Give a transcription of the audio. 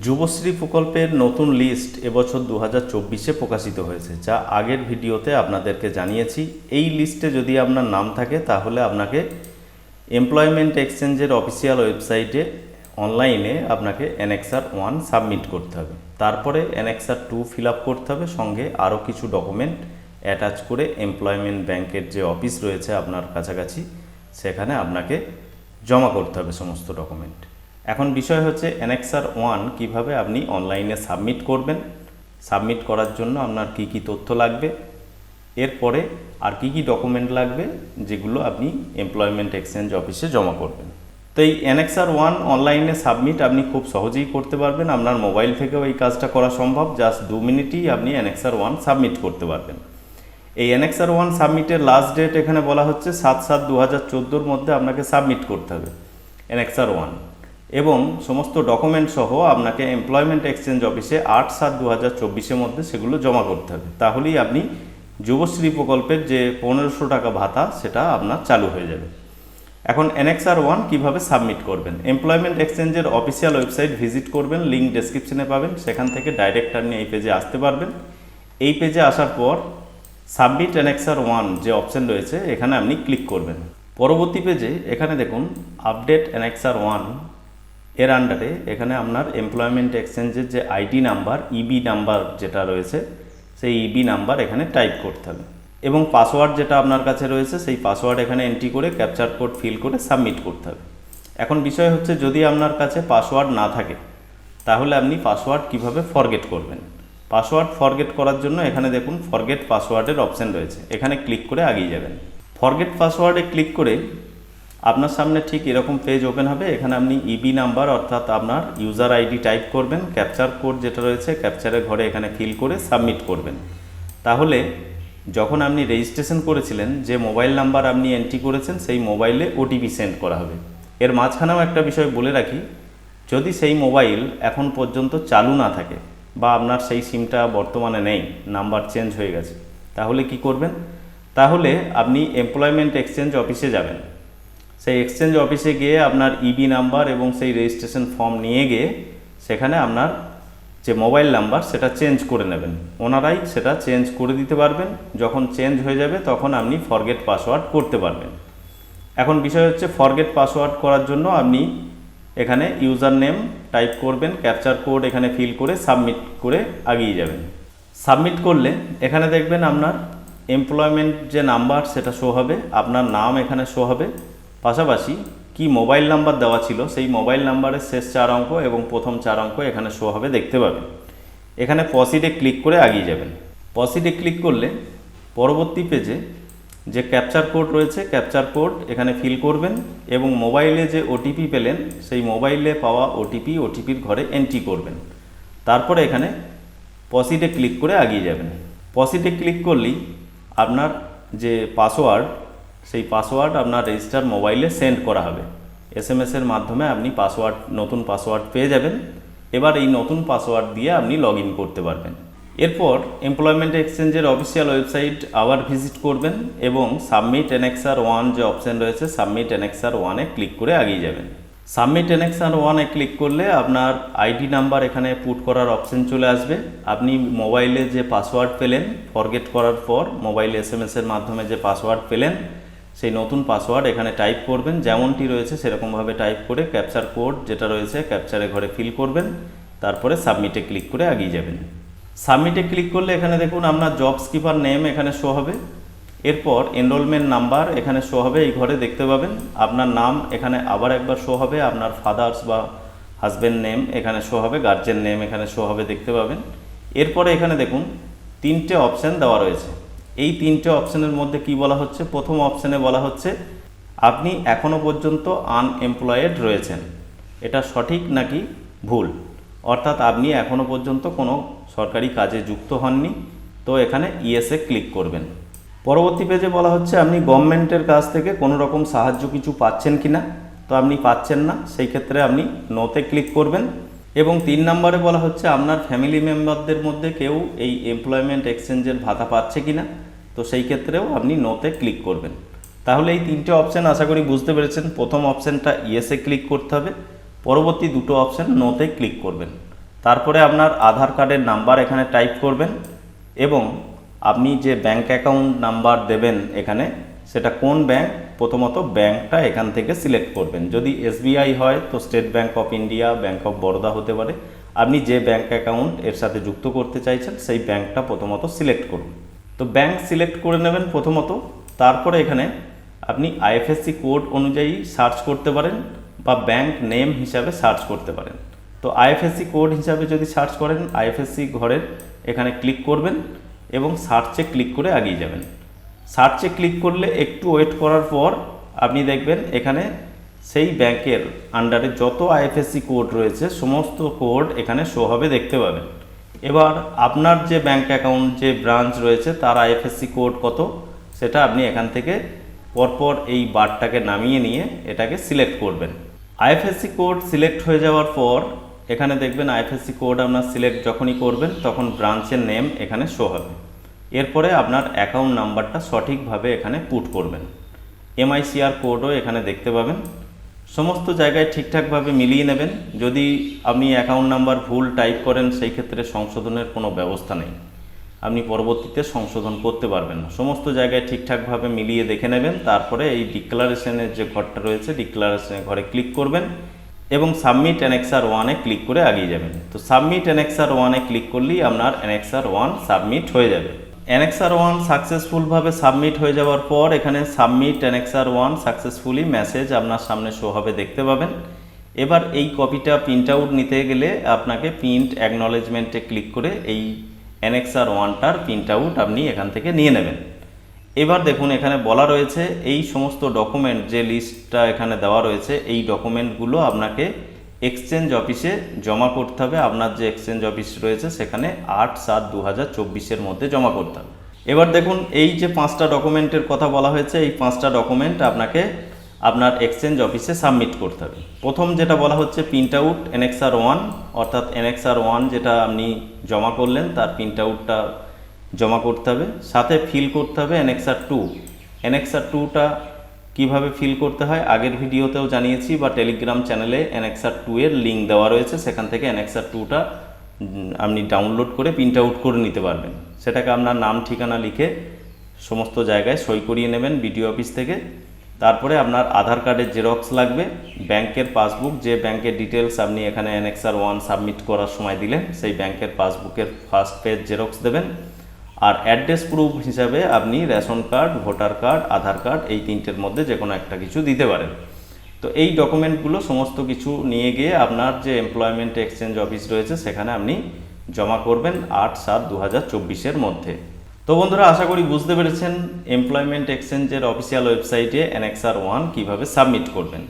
যুবশ্রী প্রকল্পের নতুন লিস্ট এবছর দু হাজার চব্বিশে প্রকাশিত হয়েছে, যা আগের ভিডিওতে আপনাদেরকে জানিয়েছি। এই লিস্টে যদি আপনার নাম থাকে, তাহলে আপনাকে এমপ্লয়মেন্ট এক্সচেঞ্জের অফিসিয়াল ওয়েবসাইটে, অনলাইনে আপনাকে অ্যানেক্সার ওয়ান সাবমিট করতে হবে। তারপরে অ্যানেক্সার টু ফিল আপ করতে হবে, সঙ্গে আরও কিছু ডকুমেন্ট অ্যাটাচ করে এমপ্লয়মেন্ট ব্যাংকের যে অফিস রয়েছে আপনার কাছাকাছি, সেখানে আপনাকে জমা করতে হবে সমস্ত ডকুমেন্ট। এখন বিষয় হচ্ছে অ্যানেক্সার ওয়ান কীভাবে আপনি অনলাইনে সাবমিট করবেন, সাবমিট করার জন্য আপনার কি কি তথ্য লাগবে, এরপরে আর কি কি ডকুমেন্ট লাগবে যেগুলো আপনি এমপ্লয়মেন্ট এক্সচেঞ্জ অফিসে জমা করবেন। তো এই অ্যানেক্সার ওয়ান অনলাইনে সাবমিট আপনি খুব সহজেই করতে পারবেন, আপনার মোবাইল থেকেও এই কাজটা করা সম্ভব, জাস্ট দু মিনিটেই আপনি অ্যানেক্সার ওয়ান সাবমিট করতে পারবেন। এই অ্যানেক্সার ওয়ান সাবমিটের লাস্ট ডেট এখানে বলা হচ্ছে সাত সাত দু হাজার মধ্যে আপনাকে সাবমিট করতে হবে, অ্যানেক্সার ওয়ান। এবং সমস্ত ডকুমেন্ট সহ আপনাকে এমপ্লয়মেন্ট এক্সচেঞ্জ অফিসে আট সাত দু হাজার চব্বিশের মধ্যে সেগুলো জমা করতে হবে। তাহলেই আপনি যুবশ্রী প্রকল্পের যে পনেরোশো টাকা ভাতা, সেটা আপনার চালু হয়ে যাবে। এখন এনএক্সআর ওয়ান কীভাবে সাবমিট করবেন? এমপ্লয়মেন্ট এক্সচেঞ্জের অফিসিয়াল ওয়েবসাইট ভিজিট করবেন লিঙ্ক ডেসক্রিপশনে পাবেন, সেখান থেকে ডাইরেক্ট আপনি এই পেজে আসতে পারবেন। এই পেজে আসার পর সাবমিট এনএক্সআর ওয়ান যে অপশন রয়েছে, এখানে আপনি ক্লিক করবেন। পরবর্তী পেজে এখানে দেখুন আপডেট এনএক্সআর ওয়ান এর আন্ডারে এখানে আপনার এমপ্লয়মেন্ট এক্সচেঞ্জের যে আইডি নাম্বার ইবি নাম্বার যেটা রয়েছে, সেই ইবি নাম্বার এখানে টাইপ করতে হবে। এবং পাসওয়ার্ড যেটা আপনার কাছে রয়েছে, সেই পাসওয়ার্ড এখানে এন্ট্রি করে ক্যাপচার কোড ফিল করে সাবমিট করতে হবে। এখন বিষয় হচ্ছে, যদি আপনার কাছে পাসওয়ার্ড না থাকে, তাহলে আপনি পাসওয়ার্ড কীভাবে ফরগেট করবেন? পাসওয়ার্ড ফরগেট করার জন্য এখানে দেখুন ফরগেট পাসওয়ার্ডের অপশন রয়েছে। এখানে ক্লিক করে আগিয়ে যাবেন। ফরগেট পাসওয়ার্ডে ক্লিক করে আপনার সামনে ঠিক এরকম পেজ ওপেন হবে, এখানে আপনি ইবি নাম্বার অর্থাৎ আপনার ইউজার আইডি টাইপ করবেন ক্যাপচার কোড যেটা রয়েছে ক্যাপচারের ঘরে এখানে ফিল করে সাবমিট করবেন। তাহলে যখন আপনি রেজিস্ট্রেশন করেছিলেন, যে মোবাইল নাম্বার আপনি এন্ট্রি করেছেন, সেই মোবাইলে ওটিপি সেন্ড করা হবে। এর মাঝখানেও একটা বিষয় বলে রাখি, যদি সেই মোবাইল এখন পর্যন্ত চালু না থাকে বা আপনার সেই সিমটা বর্তমানে নেই নাম্বার চেঞ্জ হয়ে গেছে, তাহলে কি করবেন? তাহলে আপনি এমপ্লয়মেন্ট এক্সচেঞ্জ অফিসে যাবেন। সেই এক্সচেঞ্জ অফিসে গিয়ে আপনার ইবি নাম্বার এবং সেই রেজিস্ট্রেশন ফর্ম নিয়ে গিয়ে সেখানে আপনার যে মোবাইল নাম্বার সেটা চেঞ্জ করে নেবেন। ওনারাই সেটা চেঞ্জ করে দিতে পারবেন। যখন চেঞ্জ হয়ে যাবে তখন আপনি ফরগেট পাসওয়ার্ড করতে পারবেন। এখন বিষয় হচ্ছে ফরগেট পাসওয়ার্ড করার জন্য আপনি এখানে ইউজার নেম টাইপ করবেন ক্যাপচার কোড এখানে ফিল করে সাবমিট করে আগিয়ে যাবেন। সাবমিট করলে এখানে দেখবেন আপনার এমপ্লয়মেন্ট যে নাম্বার সেটা শো হবে, আপনার নাম এখানে শো হবে। পাশাপাশি কি মোবাইল নাম্বার দেওয়া ছিল, সেই মোবাইল নাম্বারের শেষ চার অঙ্ক এবং প্রথম চার অঙ্ক এখানে শো হবে, দেখতে পাবেন। এখানে পসিডে ক্লিক করে আগিয়ে যাবেন। পসিডে ক্লিক করলে পরবর্তী পেজে যে ক্যাপচার কোড রয়েছে ক্যাপচার কোড এখানে ফিল করবেন এবং মোবাইলে যে ওটিপি পেলেন, সেই মোবাইলে পাওয়া ওটিপি ওটিপির ঘরে এন্ট্রি করবেন। তারপরে এখানে পসিডে ক্লিক করে আগিয়ে যাবেন। পসিডে ক্লিক করলেই আপনার যে পাসওয়ার্ড সেই পাসওয়ার্ড আপনার রেজিস্টার মোবাইলে সেন্ড করা হবে। এস এম এসের মাধ্যমে আপনি পাসওয়ার্ড নতুন পাসওয়ার্ড পেয়ে যাবেন। এবার এই নতুন পাসওয়ার্ড দিয়ে আপনি লগ করতে পারবেন। এরপর এমপ্লয়মেন্ট এক্সচেঞ্জের অফিসিয়াল ওয়েবসাইট আবার ভিজিট করবেন এবং সাবমিট এনএক্সার ওয়ান যে অপশান রয়েছে সাবমিট এনএক্সার ওয়ানে ক্লিক করে আগিয়ে যাবেন। সাবমিট এনএক্সার ওয়ানে ক্লিক করলে আপনার আইডি নাম্বার এখানে পুট করার অপশন চলে আসবে। আপনি মোবাইলে যে পাসওয়ার্ড পেলেন ফরগেট করার পর মোবাইল এস এসের মাধ্যমে যে পাসওয়ার্ড পেলেন সেই নতুন পাসওয়ার্ড এখানে টাইপ করবেন, যেমনটি রয়েছে সেরকমভাবে টাইপ করে ক্যাপচার কোড যেটা রয়েছে ক্যাপচারে ঘরে ফিল করবেন, তারপরে সাবমিটে ক্লিক করে আগিয়ে যাবেন। সাবমিটে ক্লিক করলে এখানে দেখুন আপনার জব স্কিপার নেম এখানে শো হবে। এরপর এনরোলমেন্ট নাম্বার এখানে শো হবে, এই ঘরে দেখতে পাবেন আপনার নাম এখানে আবার একবার শো হবে, আপনার ফাদার্স বা হাজব্যান্ড নেম এখানে শো হবে গার্জেন নেম এখানে শো হবে, দেখতে পাবেন। এরপরে এখানে দেখুন তিনটে অপশান দেওয়া রয়েছে। এই তিনটে অপশানের মধ্যে কি বলা হচ্ছে? প্রথম অপশানে বলা হচ্ছে, আপনি এখনও পর্যন্ত আনএমপ্লয়েড রয়েছেন। এটা সঠিক নাকি ভুল? অর্থাৎ আপনি এখনও পর্যন্ত কোনো সরকারি কাজে যুক্ত হননি, তো এখানে ইএসএ ক্লিক করবেন। পরবর্তী পেজে বলা হচ্ছে, আপনি গভর্নমেন্টের কাছ থেকে কোনো রকম সাহায্য কিছু পাচ্ছেন কি না তো আপনি পাচ্ছেন না, সেই ক্ষেত্রে আপনি নোতে ক্লিক করবেন। এবং তিন নম্বরে বলা হচ্ছে, আপনার ফ্যামিলি মেম্বারদের মধ্যে কেউ এই এমপ্লয়মেন্ট এক্সচেঞ্জের ভাতা পাচ্ছে কি না তো সেই ক্ষেত্রেও আপনি নোতে ক্লিক করবেন। তাহলে এই তিনটে অপশান আশা করি বুঝতে পেরেছেন। প্রথম অপশানটা ইয়েসে ক্লিক করতে হবে। পরবর্তী দুটো অপশান নোতে ক্লিক করবেন। তারপরে আপনার আধার কার্ডের নাম্বার এখানে টাইপ করবেন এবং আপনি যে ব্যাংক অ্যাকাউন্ট নাম্বার দেবেন এখানে সেটা কোন ব্যাংক প্রথমত ব্যাংকটা এখান থেকে সিলেক্ট করবেন। যদি এসবিআই হয়, তো State Bank of India Bank of Baroda হতে পারে। আপনি যে ব্যাংক অ্যাকাউন্ট এর সাথে যুক্ত করতে চাইছেন, সেই ব্যাংকটা প্রথমত সিলেক্ট করুন। তো ব্যাংক সিলেক্ট করে নেবেন প্রথমত। তারপরে এখানে আপনি আইএফএসসি কোড অনুযায়ী সার্চ করতে পারেন বা ব্যাংক নেম হিসাবে সার্চ করতে পারেন। তো আইএফএসসি কোড হিসাবে যদি সার্চ করেন আইএফএসসি ঘরের এখানে ক্লিক করবেন এবং সার্চে ক্লিক করে এগিয়ে যাবেন। সার্চে ক্লিক করলে একটু ওয়েট করার পর আপনি দেখবেন এখানে সেই ব্যাংকের আন্ডারে যত আইএফএসসি কোড রয়েছে, সমস্ত কোড এখানে শো হবে দেখতে পাবেন। এবার আপনার যে ব্যাংক অ্যাকাউন্ট যে ব্রাঞ্চ রয়েছে, তার আইএফএসসি কোড কত, সেটা আপনি এখান থেকে পরপর এই বারটাকে নামিয়ে নিয়ে এটাকে সিলেক্ট করবেন। আইএফএসসি কোড সিলেক্ট হয়ে যাওয়ার পর এখানে দেখবেন আইএফএসসি কোড আপনার সিলেক্ট যখনই করবেন, তখন ব্রাঞ্চের নেম এখানে শো হবে। এরপরে আপনার অ্যাকাউন্ট নাম্বারটা সঠিকভাবে এখানে পুট করবেন। এমআইসিআর কোডও এখানে দেখতে পাবেন। সমস্ত জায়গায় ঠিকঠাকভাবে মিলিয়ে নেবেন। যদি আপনি অ্যাকাউন্ট নাম্বার ভুল টাইপ করেন, সেই ক্ষেত্রে সংশোধনের কোনো ব্যবস্থা নেই। আপনি পরবর্তীতে সংশোধন করতে পারবেন না। সমস্ত জায়গায় ঠিকঠাকভাবে মিলিয়ে দেখে নেবেন। তারপরে এই ডিক্লারেশনের যে ঘরটা রয়েছে ডিক্লারেশনের ঘরে ক্লিক করবেন এবং সাবমিট অ্যানেক্সার ওয়ানে ক্লিক করে এগিয়ে যাবেন। তো সাবমিট অ্যানেক্সার ওয়ানে ক্লিক করলেই আপনার অ্যানেক্সার ওয়ান সাবমিট হয়ে যাবে। অ্যানেক্সার ওয়ান সাকসেসফুলভাবে সাবমিট হয়ে যাওয়ার পর এখানে submit annexure one successfully message আপনার সামনে শো হবে, দেখতে পাবেন। এবার এই কপিটা প্রিন্ট আউট নিতে গেলে আপনাকে প্রিন্ট অ্যাকনলেজমেন্টে ক্লিক করে এই অ্যানেক্সার ওয়ানটার প্রিন্ট আউট আপনি এখান থেকে নিয়ে নেবেন। এবার দেখুন, এখানে বলা রয়েছে, এই সমস্ত ডকুমেন্ট যে লিস্টটা এখানে দেওয়া রয়েছে, এই ডকুমেন্টগুলো আপনাকে এক্সচেঞ্জ অফিসে জমা করতে হবে। আপনার যে এক্সচেঞ্জ অফিস রয়েছে, সেখানে আট সাত দু হাজার চব্বিশের মধ্যে জমা করতে হবে। এবার দেখুন, এই যে পাঁচটা ডকুমেন্টের কথা বলা হয়েছে, এই পাঁচটা ডকুমেন্ট আপনাকে আপনার এক্সচেঞ্জ অফিসে সাবমিট করতে হবে। প্রথম যেটা বলা হচ্ছে প্রিন্ট আউট এনএক্সআর ওয়ান অর্থাৎ এনএক্সআর ওয়ান যেটা আপনি জমা করলেন, তার প্রিন্ট আউটটা জমা করতে হবে। সাথে ফিল করতে হবে এনএক্সআর টু এনএক্সআর টুটা কীভাবে ফিল করতে হয়, আগের ভিডিওতেও জানিয়েছি, বা টেলিগ্রাম চ্যানেলে এনএক্সআর টু এর লিঙ্ক দেওয়া রয়েছে, সেখান থেকে এনএক্সআর টুটা আপনি ডাউনলোড করে প্রিন্ট আউট করে নিতে পারবেন। সেটাকে আপনার নাম, ঠিকানা লিখে সমস্ত জায়গায় সই করিয়ে নেবেন বিডিও অফিস থেকে। তারপরে আপনার আধার কার্ডের জেরক্স লাগবে, ব্যাংকের পাসবুক যে ব্যাংকের ডিটেলস আপনি এখানে অ্যানেক্সার ওয়ান সাবমিট করার সময় দিলেন, সেই ব্যাংকের পাসবুকের ফার্স্ট পেজ জেরক্স দেবেন। আর অ্যাড্রেস প্রুফ হিসাবে আপনি ration card, voter card, Aadhaar card এই তিনটের মধ্যে যে কোনো একটা কিছু দিতে পারেন। তো এই ডকুমেন্টগুলো সমস্ত কিছু নিয়ে গিয়ে আপনার যে এমপ্লয়মেন্ট এক্সচেঞ্জ অফিস রয়েছে সেখানে আপনি জমা করবেন আট সাত দু হাজার চব্বিশের মধ্যে। তো বন্ধুরা, আশা করি বুঝতে পেরেছেন এমপ্লয়মেন্ট এক্সচেঞ্জের অফিসিয়াল ওয়েবসাইটে এনএক্সআর ওয়ান কীভাবে সাবমিট করবেন।